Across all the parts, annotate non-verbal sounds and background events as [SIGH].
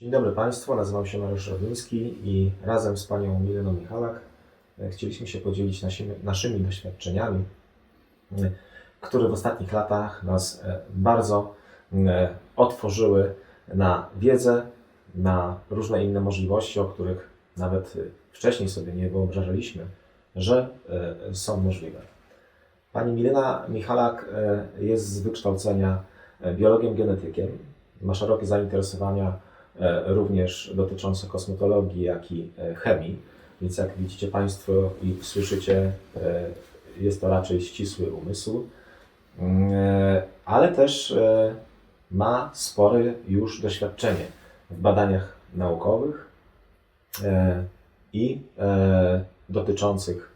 Dzień dobry Państwu, nazywam się Mariusz Rowiński i razem z Panią Mileną Michalak e, chcieliśmy się podzielić nasimi, naszymi doświadczeniami, e, które w ostatnich latach nas e, bardzo otworzyły na wiedzę, na różne inne możliwości, o których nawet wcześniej sobie nie wyobrażaliśmy, że są możliwe. Pani Milena Michalak jest z wykształcenia biologiem genetykiem, ma szerokie zainteresowania również dotyczące kosmetologii, jak i e, chemii. Więc jak widzicie Państwo i słyszycie, e, jest to raczej ścisły umysł, Mm, e, ale też e, ma spore już doświadczenie w badaniach naukowych e, i e, dotyczących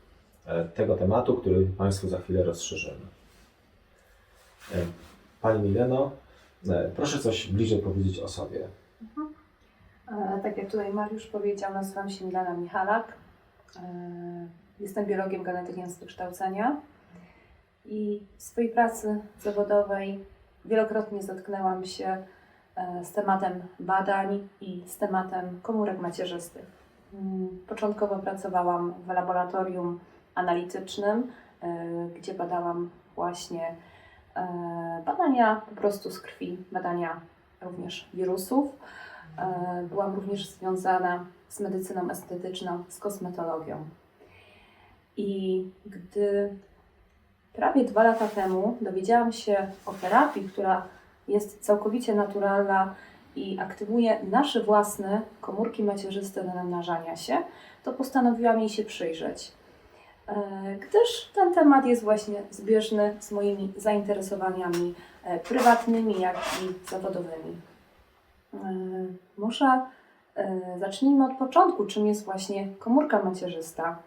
e, tego tematu, który Państwu za chwilę rozszerzymy. E, Pani Mileno, e, proszę coś bliżej powiedzieć o sobie. E, Tak jak tutaj Mariusz powiedział, nazywam się Milena Michalak. E, Jestem biologiem genetykiem z wykształcenia i w swojej pracy zawodowej wielokrotnie zetknęłam się e, z tematem badań i z tematem komórek macierzystych. Mm, Początkowo pracowałam w laboratorium analitycznym, gdzie badałam właśnie badania po prostu z krwi, badania również wirusów. E, Byłam również związana z medycyną estetyczną, z kosmetologią. I gdy prawie dwa lata temu dowiedziałam się o terapii, która jest całkowicie naturalna i aktywuje nasze własne komórki macierzyste do namnażania się, to postanowiłam jej się przyjrzeć. E, Gdyż ten temat jest właśnie zbieżny z moimi zainteresowaniami e, prywatnymi, jak i zawodowymi. E, e, zacznijmy od początku, czym jest właśnie komórka macierzysta.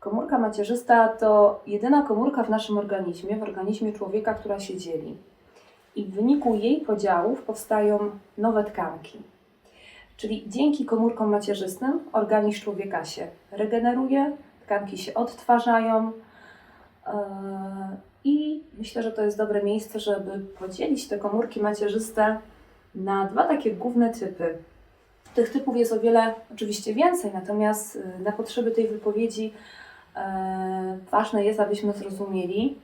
Komórka macierzysta to jedyna komórka w naszym organizmie, w organizmie człowieka, która się dzieli. I w wyniku jej podziałów powstają nowe tkanki. Czyli dzięki komórkom macierzystym organizm człowieka się regeneruje, tkanki się odtwarzają. e, I myślę, że to jest dobre miejsce, żeby podzielić te komórki macierzyste na dwa takie główne typy. Tych typów jest o wiele oczywiście więcej, natomiast y, na potrzeby tej wypowiedzi e, ważne jest, abyśmy zrozumieli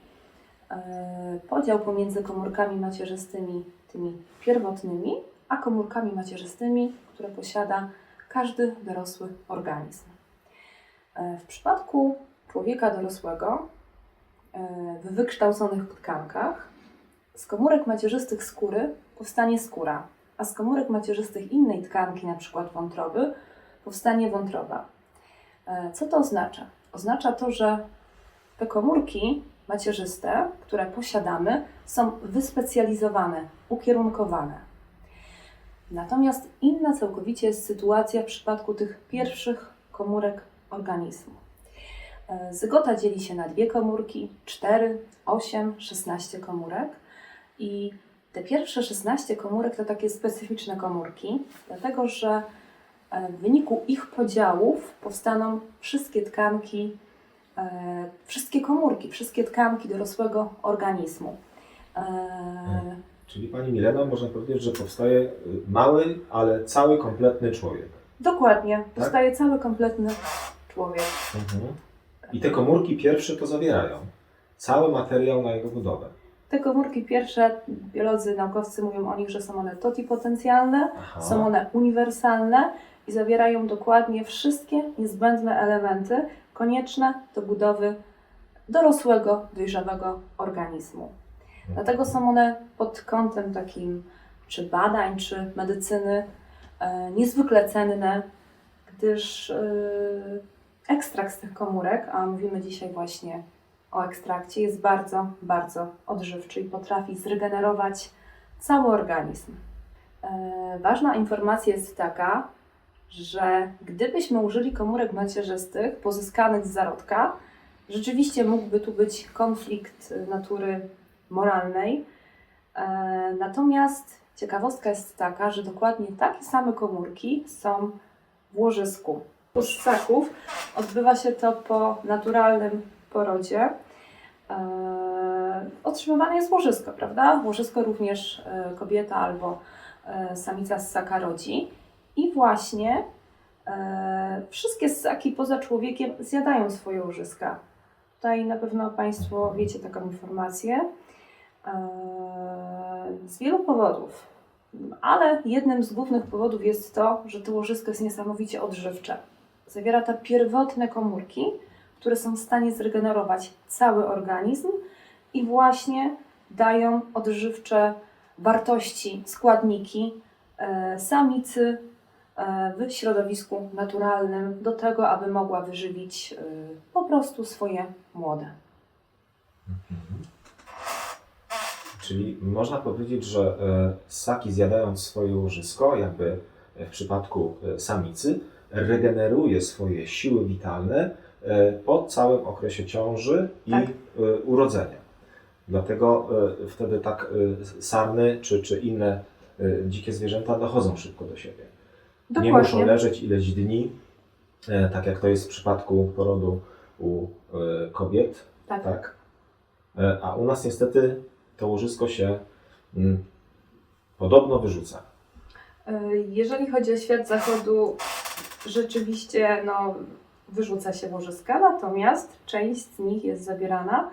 e, podział pomiędzy komórkami macierzystymi, tymi pierwotnymi, a komórkami macierzystymi, które posiada każdy dorosły organizm. E, w przypadku człowieka dorosłego e, w wykształconych tkankach z komórek macierzystych skóry powstanie skóra, a z komórek macierzystych innej tkanki, np. wątroby, powstanie wątroba. E, Co to oznacza? Oznacza to, że te komórki macierzyste, które posiadamy, są wyspecjalizowane, ukierunkowane. Natomiast inna całkowicie jest sytuacja w przypadku tych pierwszych komórek organizmu. E, Zygota dzieli się na dwie komórki, 4, 8, 16 komórek. I te pierwsze 16 komórek to takie specyficzne komórki, dlatego że e, w wyniku ich podziałów powstaną wszystkie tkanki, e, wszystkie komórki, wszystkie tkanki dorosłego organizmu. Czyli Pani Mileno, można powiedzieć, że powstaje mały, ale cały, kompletny człowiek. Dokładnie, powstaje cały kompletny człowiek. Mhm. I te komórki pierwsze to zawierają cały materiał na jego budowę. Te komórki pierwsze, biolodzy, naukowcy mówią o nich, że są one totipotencjalne, Aha. są one uniwersalne i zawierają dokładnie wszystkie niezbędne elementy konieczne do budowy dorosłego, dojrzałego organizmu. Dlatego są one pod kątem takim czy badań, czy medycyny e, niezwykle cenne, gdyż e, ekstrakt z tych komórek, a mówimy dzisiaj właśnie o ekstrakcie, jest bardzo, bardzo odżywczy i potrafi zregenerować cały organizm. E, Ważna informacja jest taka, że gdybyśmy użyli komórek macierzystych pozyskanych z zarodka, rzeczywiście mógłby tu być konflikt natury moralnej. E, Natomiast ciekawostka jest taka, że dokładnie takie same komórki są w łożysku. U ssaków odbywa się to po naturalnym porodzie. E, Otrzymywane jest łożysko, prawda? Łożysko również e, kobieta albo e, samica ssaka rodzi. I właśnie wszystkie ssaki poza człowiekiem zjadają swoje łożyska. Tutaj na pewno Państwo wiecie taką informację. Z wielu powodów, ale jednym z głównych powodów jest to, że to łożysko jest niesamowicie odżywcze. Zawiera te pierwotne komórki, które są w stanie zregenerować cały organizm i właśnie dają odżywcze wartości, składniki e, samicy e, w środowisku naturalnym do tego, aby mogła wyżywić e, po prostu swoje młode. Czyli można powiedzieć, że e, ssaki zjadając swoje łożysko, jakby w przypadku e, samicy, regeneruje swoje siły witalne e, po całym okresie ciąży i Tak. e, urodzenia. Dlatego e, wtedy tak sarny czy, czy inne dzikie zwierzęta dochodzą szybko do siebie. Nie muszą leżeć ileś dni, tak jak to jest w przypadku porodu u kobiet, Tak. tak? A u nas niestety to łożysko się mm, podobno wyrzuca. Jeżeli chodzi o świat zachodu, rzeczywiście no, wyrzuca się łożyska, natomiast część z nich jest zabierana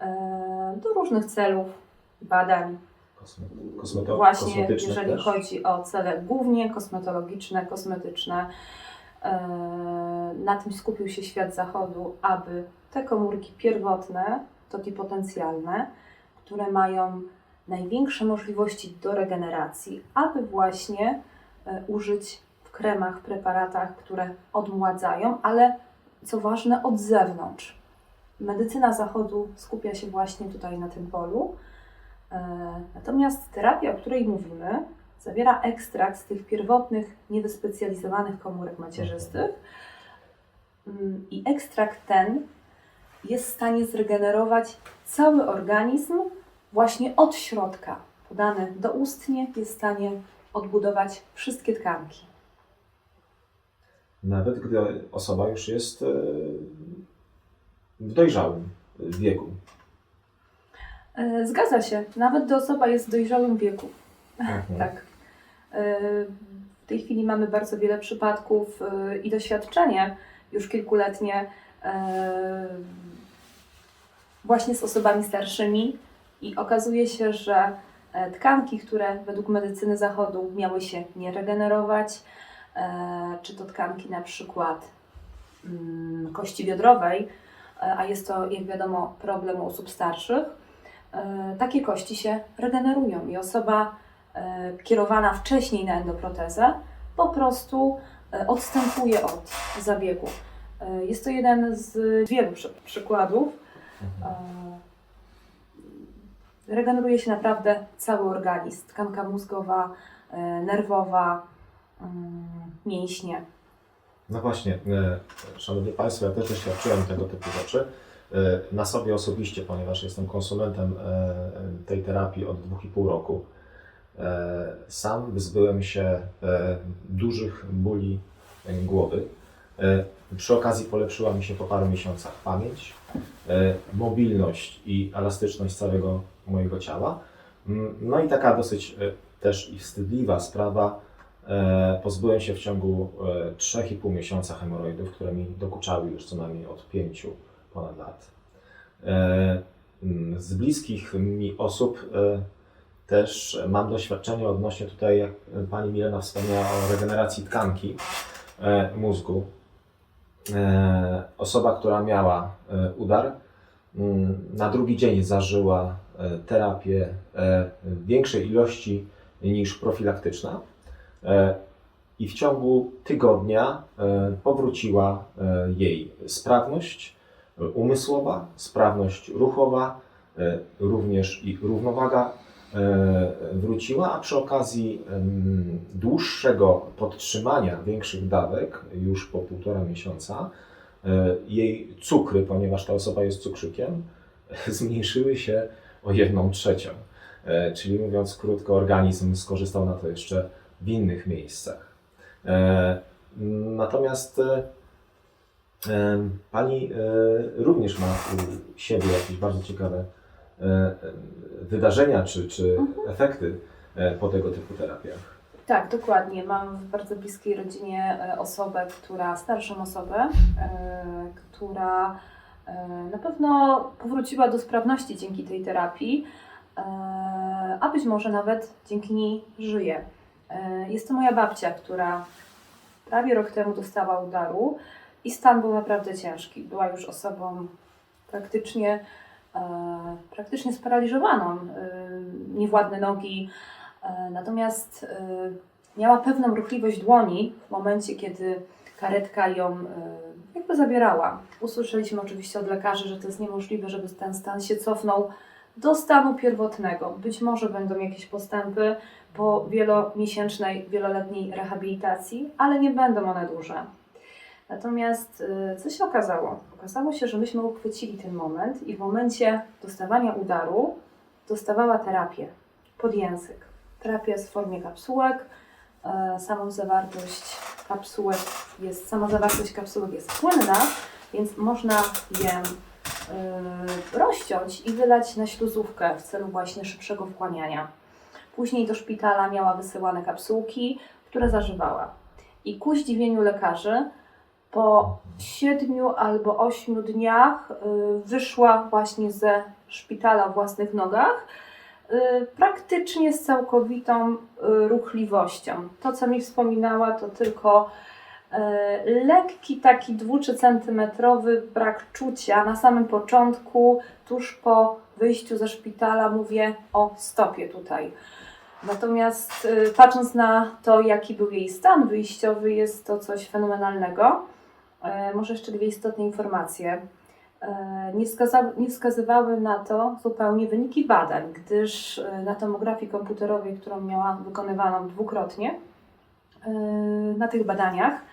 e, do różnych celów, badań. Kosme- Kosmeto- Właśnie jeżeli też. chodzi o cele głównie kosmetologiczne, kosmetyczne. E, na tym skupił się świat zachodu, aby te komórki pierwotne, toki potencjalne, które mają największe możliwości do regeneracji, aby właśnie e, użyć kremach, preparatach, które odmładzają, ale co ważne, od zewnątrz. Medycyna zachodu skupia się właśnie tutaj na tym polu. E, Natomiast terapia, o której mówimy, zawiera ekstrakt z tych pierwotnych, niewyspecjalizowanych komórek macierzystych. Mm, I ekstrakt ten jest w stanie zregenerować cały organizm właśnie od środka. Podany doustnie jest w stanie odbudować wszystkie tkanki. Nawet gdy osoba już jest e, w dojrzałym wieku. E, Zgadza się, nawet gdy osoba jest w dojrzałym wieku. Mhm. Tak. E, W tej chwili mamy bardzo wiele przypadków e, i doświadczenie już kilkuletnie e, właśnie z osobami starszymi i okazuje się, że e, tkanki, które według medycyny zachodu miały się nie regenerować, e, czy to tkanki na przykład mm, kości biodrowej, e, a jest to, jak wiadomo, problem u osób starszych, e, takie kości się regenerują i osoba e, kierowana wcześniej na endoprotezę po prostu e, odstępuje od zabiegu. E, Jest to jeden z wielu przy, przykładów. E, Regeneruje się naprawdę cały organizm, tkanka mózgowa, e, nerwowa, mięśnie. No właśnie, e, Szanowni Państwo, ja też doświadczyłem tego typu rzeczy. E, Na sobie osobiście, ponieważ jestem konsumentem e, tej terapii od 2,5 roku. Sam wyzbyłem się dużych bóli głowy. Przy okazji polepszyła mi się po paru miesiącach pamięć, mobilność i elastyczność całego mojego ciała. Mm, No i taka dosyć też i wstydliwa sprawa, Pozbyłem się w ciągu e, 3,5 miesiąca hemoroidów, które mi dokuczały już co najmniej od 5 ponad lat. E, mm, Z bliskich mi osób e, też mam doświadczenie odnośnie tutaj, jak pani Milena wspomniała o regeneracji tkanki e, mózgu. E, Osoba, która miała e, udar, mm, na drugi dzień zażyła e, terapię e, większej ilości niż profilaktyczna. E, I w ciągu tygodnia e, powróciła e, jej sprawność umysłowa, sprawność ruchowa, również i równowaga wróciła, a przy okazji dłuższego podtrzymania większych dawek, już po półtora miesiąca, jej cukry, ponieważ ta osoba jest cukrzykiem, [LAUGHS] zmniejszyły się o jedną trzecią. Czyli mówiąc krótko, organizm skorzystał na to jeszcze w innych miejscach. E, Natomiast e, e, Pani również ma u siebie jakieś bardzo ciekawe wydarzenia czy, czy efekty e, po tego typu terapiach. Tak, dokładnie. Mam w bardzo bliskiej rodzinie osobę, która, starszą osobę, która na pewno powróciła do sprawności dzięki tej terapii, a być może nawet dzięki niej żyje. E, Jest to moja babcia, która prawie rok temu dostała udaru i stan był naprawdę ciężki. Była już osobą praktycznie, e, praktycznie sparaliżowaną. E, Niewładne nogi, Natomiast miała pewną ruchliwość dłoni w momencie, kiedy karetka ją jakby zabierała. Usłyszeliśmy oczywiście od lekarzy, że to jest niemożliwe, żeby ten stan się cofnął do stanu pierwotnego. Być może będą jakieś postępy po wielomiesięcznej, wieloletniej rehabilitacji, ale nie będą one duże. Natomiast e, co się okazało? Okazało się, że myśmy uchwycili ten moment i w momencie dostawania udaru dostawała terapię pod język. Terapia jest w formie kapsułek. E, Samą zawartość kapsułek jest, sama zawartość kapsułek jest płynna, więc można je rozciąć i wylać na śluzówkę w celu właśnie szybszego wchłaniania. Później do szpitala miała wysyłane kapsułki, które zażywała. I ku zdziwieniu lekarzy, po siedmiu albo ośmiu dniach y, wyszła właśnie ze szpitala o własnych nogach, y, praktycznie z całkowitą y, ruchliwością. To, co mi wspominała, to tylko y, lekki taki dwu czy centymetrowy brak czucia na samym początku, tuż po wyjściu ze szpitala, mówię o stopie tutaj. Natomiast y, patrząc na to, jaki był jej stan wyjściowy, jest to coś fenomenalnego. E, Może jeszcze dwie istotne informacje. E, Nie, wskaza- nie wskazywały na to zupełnie wyniki badań, gdyż e, na tomografii komputerowej, którą miała wykonywaną dwukrotnie, e, na tych badaniach e,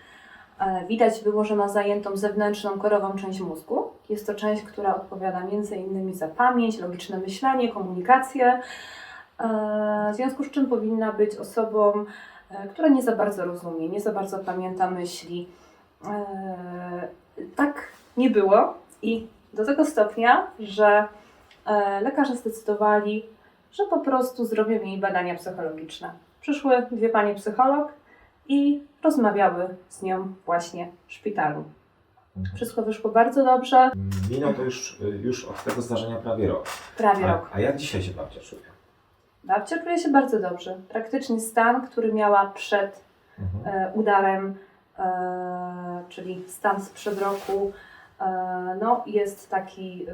widać było, że ma zajętą zewnętrzną korową część mózgu. Jest to część, która odpowiada m.in. za pamięć, logiczne myślenie, komunikację. E, W związku z czym powinna być osobą, e, która nie za bardzo rozumie, nie za bardzo pamięta myśli. E, Tak nie było i do tego stopnia, że e, lekarze zdecydowali, że po prostu zrobią jej badania psychologiczne. Przyszły dwie panie psycholog i rozmawiały z nią właśnie w szpitalu. Wszystko wyszło bardzo dobrze, Minął to już, już od tego zdarzenia prawie rok. prawie A, rok. a jak dzisiaj się babcia czuje? Babcia czuje się bardzo dobrze. Praktycznie stan, który miała przed Mhm. e, udarem, e, czyli stan sprzed roku, e, no jest taki, e,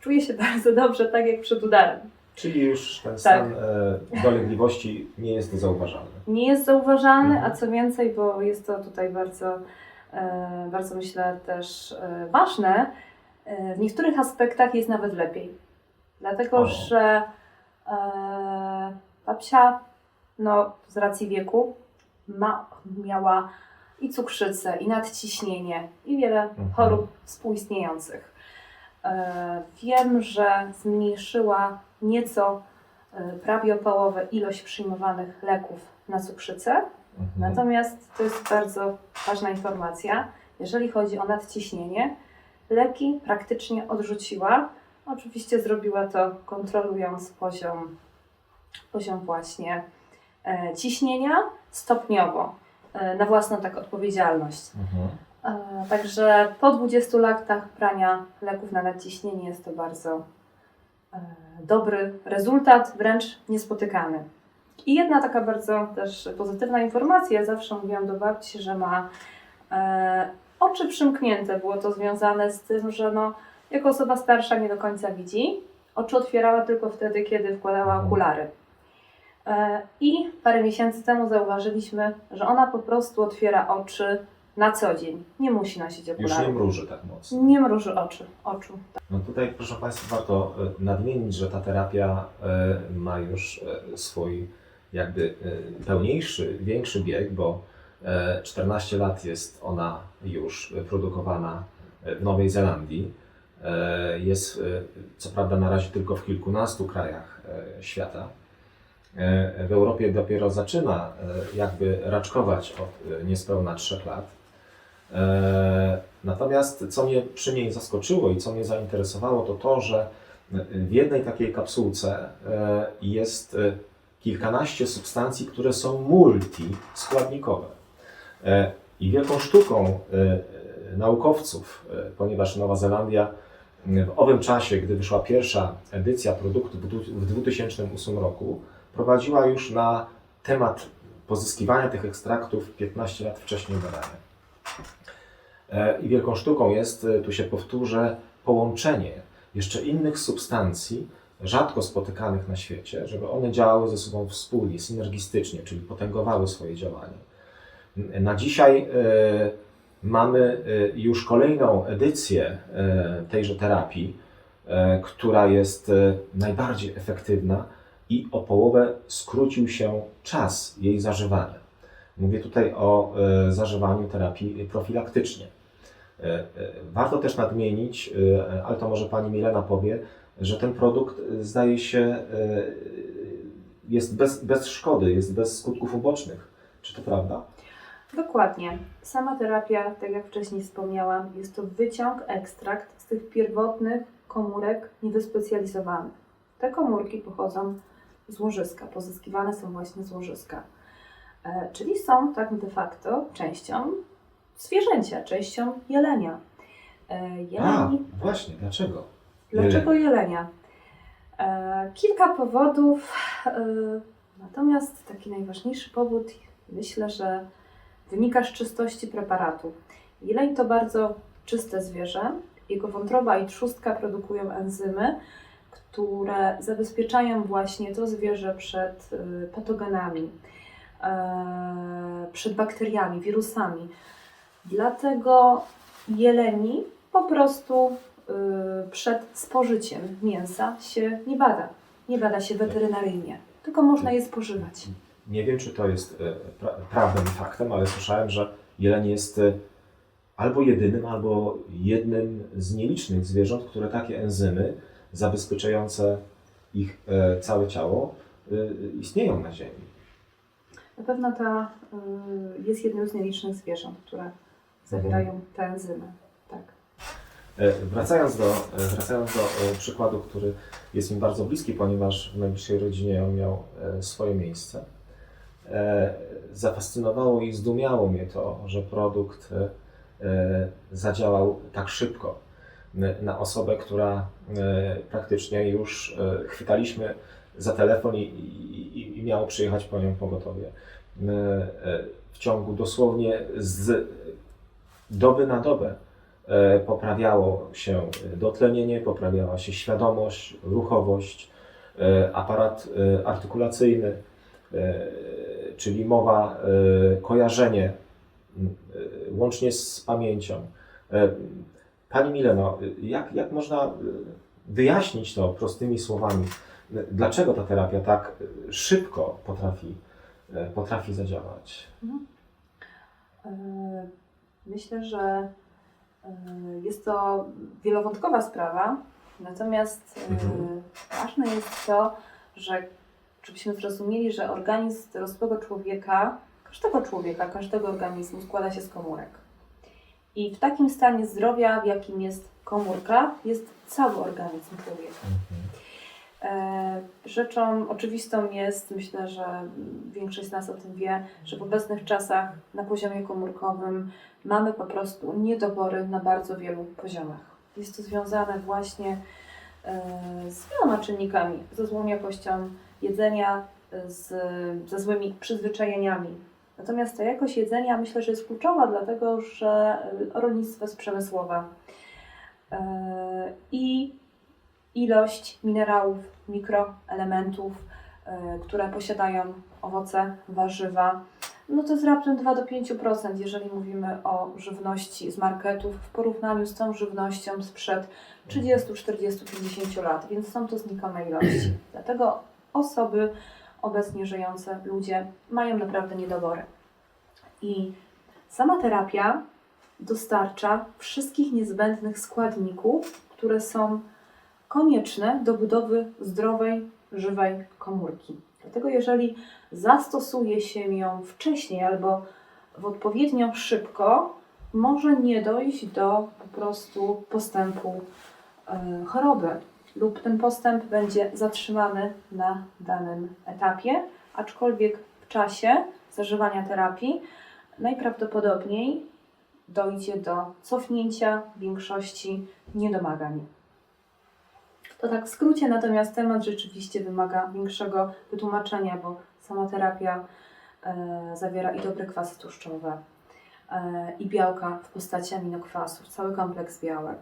czuje się [LAUGHS] bardzo dobrze, tak jak przed udarem. Czyli już ten Tak. stan e, dolegliwości nie jest zauważalny. Nie jest zauważany, Mhm. a co więcej, bo jest to tutaj bardzo, e, bardzo myślę też e, ważne, e, w niektórych aspektach jest nawet lepiej. Dlatego, O. że e, babcia, no z racji wieku, ma, miała i cukrzycę, i nadciśnienie, i wiele Mhm. chorób współistniejących. E, wiem, że zmniejszyła nieco e, prawie o połowę ilość przyjmowanych leków na cukrzycę. Mhm. Natomiast to jest bardzo ważna informacja. Jeżeli chodzi o nadciśnienie, leki praktycznie odrzuciła. Oczywiście zrobiła to kontrolując poziom, poziom właśnie e, ciśnienia stopniowo, e, na własną tak odpowiedzialność. Mhm. E, Także po 20 latach brania leków na nadciśnienie jest to bardzo dobry rezultat, wręcz niespotykany. I jedna taka bardzo też pozytywna informacja, ja zawsze mówiłam do babci, że ma e, oczy przymknięte. Było to związane z tym, że no, jako osoba starsza nie do końca widzi. Oczy otwierała tylko wtedy, kiedy wkładała Mhm. okulary. E, I parę miesięcy temu zauważyliśmy, że ona po prostu otwiera oczy na co dzień. Nie musi nosić Już nie okularów. mruży tak mocno. Nie mruży oczy, oczu. No tutaj, proszę Państwa, warto e, nadmienić, że ta terapia e, ma już e, swój jakby pełniejszy, większy bieg, bo e, 14 lat jest ona już produkowana w Nowej Zelandii. Jest co prawda na razie tylko w kilkunastu krajach świata. W Europie dopiero zaczyna jakby raczkować od niespełna 3 lat. E, Natomiast co mnie przy niej zaskoczyło i co mnie zainteresowało, to to, że w jednej takiej kapsułce e, jest e, kilkanaście substancji, które są multiskładnikowe. E, I wielką sztuką e, e, naukowców, e, ponieważ Nowa Zelandia w owym czasie, gdy wyszła pierwsza edycja produktu w 2008 roku, prowadziła już na temat pozyskiwania tych ekstraktów 15 lat wcześniej badania. E, I wielką sztuką jest, e, tu się powtórzę, połączenie jeszcze innych substancji, rzadko spotykanych na świecie, żeby one działały ze sobą wspólnie, synergistycznie, czyli potęgowały swoje działanie. Na dzisiaj e, mamy już kolejną edycję tejże terapii, która jest najbardziej efektywna i o połowę skrócił się czas jej zażywania. Mówię tutaj o zażywaniu terapii profilaktycznie. E, e, Warto też nadmienić, e, ale to może pani Milena powie, że ten produkt zdaje się jest bez, bez szkody, jest bez skutków ubocznych. Czy to prawda? Dokładnie. Sama terapia, tak jak wcześniej wspomniałam, jest to wyciąg, ekstrakt z tych pierwotnych komórek niewyspecjalizowanych. Te komórki pochodzą z łożyska, pozyskiwane są właśnie z łożyska. Czyli są tak de facto częścią zwierzęcia, częścią jelenia. E, A, jeleni właśnie, dlaczego? Dlaczego jelenia? E, kilka powodów, e, natomiast taki najważniejszy powód, myślę, że wynika z czystości preparatu. Jeleń to bardzo czyste zwierzę. Jego wątroba i trzustka produkują enzymy, które zabezpieczają właśnie to zwierzę przed e, patogenami, e, przed bakteriami, wirusami. Dlatego jeleni po prostu y, przed spożyciem mięsa się nie bada. Nie bada się weterynaryjnie, tylko można je spożywać. Nie wiem, czy to jest e, pra prawdą i faktem, ale słyszałem, że jeleń jest e, albo jedynym, albo jednym z nielicznych zwierząt, które takie enzymy zabezpieczające ich e, całe ciało e, istnieją na Ziemi. Na pewno ta y, jest jednym z nielicznych zwierząt, które zawierają te enzymy. Tak. E, Wracając do, e, wracając do e, przykładu, który jest mi bardzo bliski, ponieważ w najbliższej rodzinie on miał swoje miejsce. Zafascynowało i zdumiało mnie to, że produkt zadziałał tak szybko na osobę, która praktycznie już chwytaliśmy za telefon i, i, i miało przyjechać po nią pogotowie. W ciągu dosłownie z doby na dobę e, poprawiało się dotlenienie, poprawiała się świadomość, ruchowość, e, aparat e, artykulacyjny, czyli mowa, kojarzenie, łącznie z pamięcią. Pani Mileno, jak, jak można wyjaśnić to prostymi słowami? Dlaczego ta terapia tak szybko potrafi, potrafi zadziałać? E, Myślę, że e, jest to wielowątkowa sprawa, natomiast e, Mhm. ważne jest to, że żebyśmy zrozumieli, że organizm dorosłego człowieka, każdego człowieka, każdego organizmu składa się z komórek. I w takim stanie zdrowia, w jakim jest komórka, jest cały organizm człowieka. E, Rzeczą oczywistą jest, myślę, że większość z nas o tym wie, że w obecnych czasach na poziomie komórkowym mamy po prostu niedobory na bardzo wielu poziomach. Jest to związane właśnie e, z wieloma czynnikami, ze złą jakością jedzenia, z, ze złymi przyzwyczajeniami. Natomiast ta jakość jedzenia myślę, że jest kluczowa, dlatego że e, rolnictwo jest przemysłowe. E, I ilość minerałów, mikroelementów, e, które posiadają owoce, warzywa, no to jest raptem 2 do 5%, jeżeli mówimy o żywności z marketów w porównaniu z tą żywnością sprzed 30, 40, 50 lat, więc są to znikome ilości. [CLEARS THROAT] Dlatego osoby obecnie żyjące, ludzie mają naprawdę niedobory. I sama terapia dostarcza wszystkich niezbędnych składników, które są konieczne do budowy zdrowej, żywej komórki. Dlatego jeżeli zastosuje się ją wcześniej albo w odpowiednio szybko, może nie dojść do po prostu postępu e, choroby. lub ten postęp będzie zatrzymany na danym etapie, aczkolwiek w czasie zażywania terapii najprawdopodobniej dojdzie do cofnięcia większości niedomagań. To tak w skrócie, natomiast temat rzeczywiście wymaga większego wytłumaczenia, bo sama terapia e, zawiera i dobre kwasy tłuszczowe, e, i białka w postaci aminokwasów, cały kompleks białek,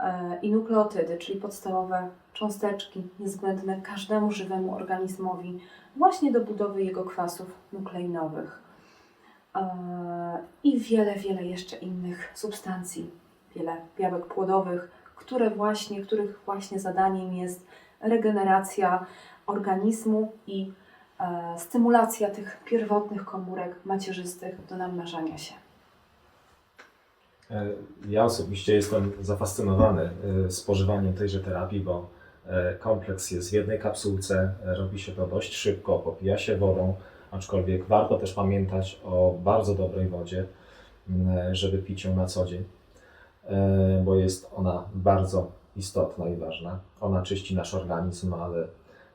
e, i nukleotydy, czyli podstawowe cząsteczki niezbędne każdemu żywemu organizmowi właśnie do budowy jego kwasów nukleinowych. E, I wiele, wiele jeszcze innych substancji, wiele białek płodowych, które właśnie, których właśnie zadaniem jest regeneracja organizmu i e, stymulacja tych pierwotnych komórek macierzystych do namnażania się. E, Ja osobiście jestem zafascynowany e, spożywaniem tejże terapii, bo e, kompleks jest w jednej kapsułce, robi się to dość szybko, popija się wodą, aczkolwiek warto też pamiętać o bardzo dobrej wodzie, żeby pić ją na co dzień, bo jest ona bardzo istotna i ważna. Ona czyści nasz organizm, ale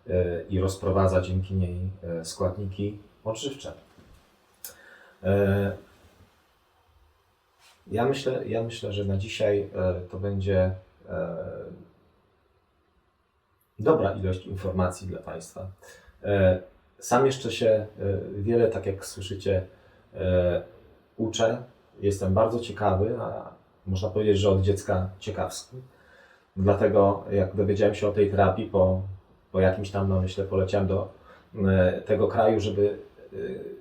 e, i rozprowadza dzięki niej e, składniki odżywcze. E, ja myślę, ja myślę, że na dzisiaj e, to będzie e, dobra ilość informacji dla Państwa. E, Sam jeszcze się e, wiele, tak jak słyszycie, e, uczę. Jestem bardzo ciekawy, a można powiedzieć, że od dziecka ciekawski. Dlatego jak dowiedziałem się o tej terapii po, po jakimś tam, no myślę, poleciałem do e, tego kraju, żeby e,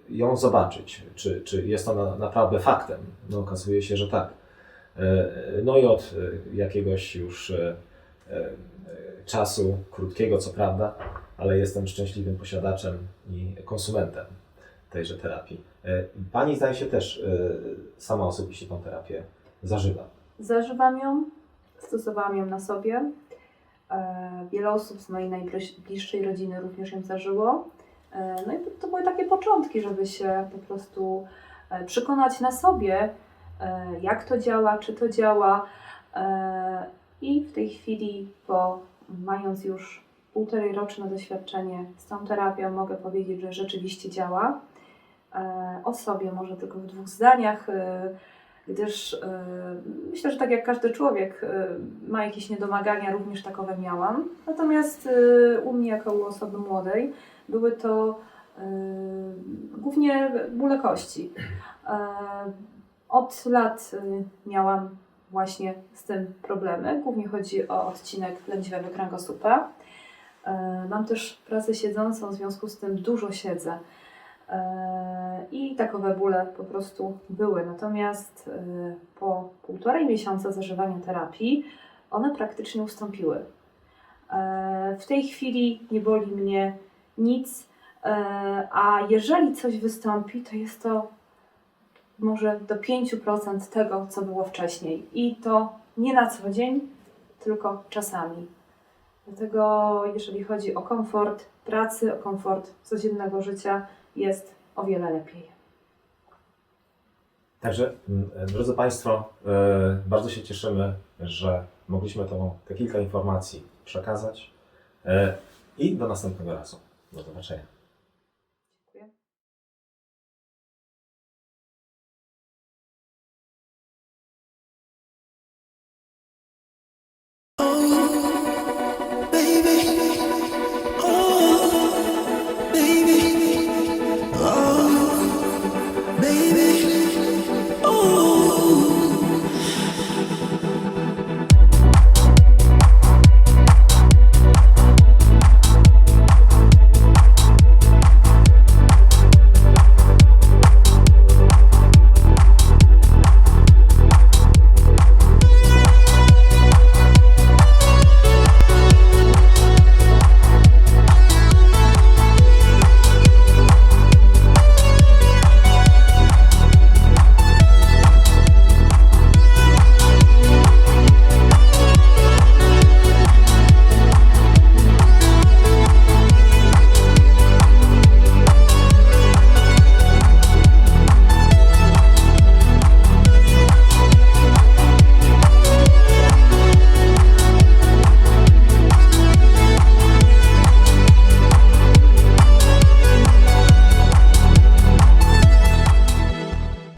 ją zobaczyć, czy, czy jest ona naprawdę faktem. No okazuje się, że tak. E, No i od jakiegoś już czasu, krótkiego co prawda, ale jestem szczęśliwym posiadaczem i konsumentem tejże terapii. Pani zdaje się też sama osobiście tą terapię zażywa. Zażywam ją, stosowałam ją na sobie. E, Wiele osób z mojej najbliższej rodziny również ją zażyło. E, No i to były takie początki, żeby się po prostu e, przekonać na sobie, jak to działa, czy to działa. I w tej chwili, po mając już półtorej roczne doświadczenie z tą terapią, mogę powiedzieć, że rzeczywiście działa. O sobie może tylko w dwóch zdaniach. Gdyż e, myślę, że tak jak każdy człowiek e, ma jakieś niedomagania, również takowe miałam. Natomiast e, u mnie, jako u osoby młodej, były to głównie bóle kości. Od lat miałam właśnie z tym problemy. Głównie chodzi o odcinek lędźwiowy kręgosłupa. Mam też pracę siedzącą, w związku z tym dużo siedzę. E, I takowe bóle po prostu były. Natomiast e, po półtorej miesiąca zażywania terapii one praktycznie ustąpiły. E, W tej chwili nie boli mnie nic, e, a jeżeli coś wystąpi, to jest to może do 5% tego, co było wcześniej. I to nie na co dzień, tylko czasami. Dlatego, jeżeli chodzi o komfort pracy, o komfort codziennego życia, jest o wiele lepiej. Także, m, drodzy Państwo, e, bardzo się cieszymy, że mogliśmy tą, te kilka informacji przekazać e, i do następnego razu. Do zobaczenia.